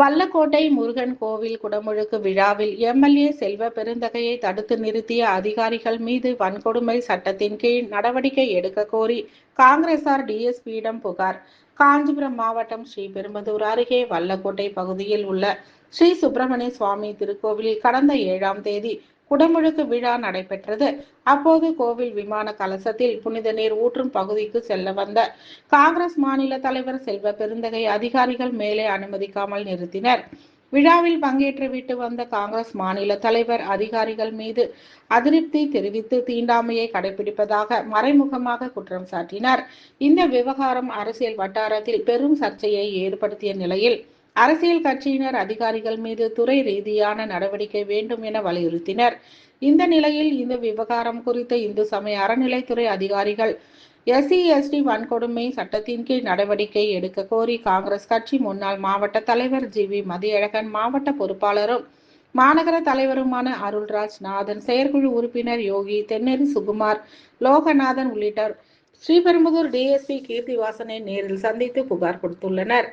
வல்லக்கோட்டை முருகன் கோவில் குடமுழுக்கு விழாவில் எம்எல்ஏ செல்வ பெருந்தகையை தடுத்து நிறுத்திய அதிகாரிகள் மீது வன்கொடுமை சட்டத்தின் கீழ் நடவடிக்கை எடுக்க கோரி காங்கிரசார் டிஎஸ்பியிடம் புகார். காஞ்சிபுரம் மாவட்டம் ஸ்ரீபெரும்புதூர் அருகே வல்லக்கோட்டை பகுதியில் உள்ள ஸ்ரீ சுப்பிரமணிய சுவாமி திருக்கோவிலில் கடந்த ஏழாம் தேதி குடமுழுக்கு விழா நடைபெற்றது. அப்போது கோவில் விமான கலசத்தில் புனித நீர் ஊற்றும் பகுதிக்கு செல்ல வந்த காங்கிரஸ் மாநில தலைவர் செல்வ பெருந்தகை அதிகாரிகள் மேலே அனுமதிக்காமல் நிறுத்தினர். விழாவில் பங்கேற்றுவிட்டு வந்த காங்கிரஸ் மாநில தலைவர் அதிகாரிகள் மீது அதிருப்தி தெரிவித்து தீண்டாமையை கடைபிடிப்பதாக மறைமுகமாக குற்றம் சாட்டினார். இந்த விவகாரம் அரசியல் வட்டாரத்தில் பெரும் சர்ச்சையை ஏற்படுத்திய நிலையில் அரசியல் கட்சியினர் அதிகாரிகள் மீது துறை ரீதியான நடவடிக்கை வேண்டும் என வலியுறுத்தினர். இந்த நிலையில் இந்த விவகாரம் குறித்த இந்து சமய அறநிலைத்துறை அதிகாரிகள் எஸ்சி எஸ்டி வன்கொடுமை சட்டத்தின் கீழ் நடவடிக்கை எடுக்க கோரி காங்கிரஸ் கட்சி முன்னாள் மாவட்ட தலைவர் ஜி. வி. மதியழகன் மாவட்ட பொறுப்பாளரும் மாநகர தலைவருமான அருள்ராஜ் நாதன் செயற்குழு உறுப்பினர் யோகி தென்னேரி சுகுமார் லோகநாதன் உள்ளிட்டோர் ஸ்ரீபெரும்புதூர் டிஎஸ்பி கீர்த்திவாசனை நேரில் சந்தித்து புகார் கொடுத்துள்ளனர்.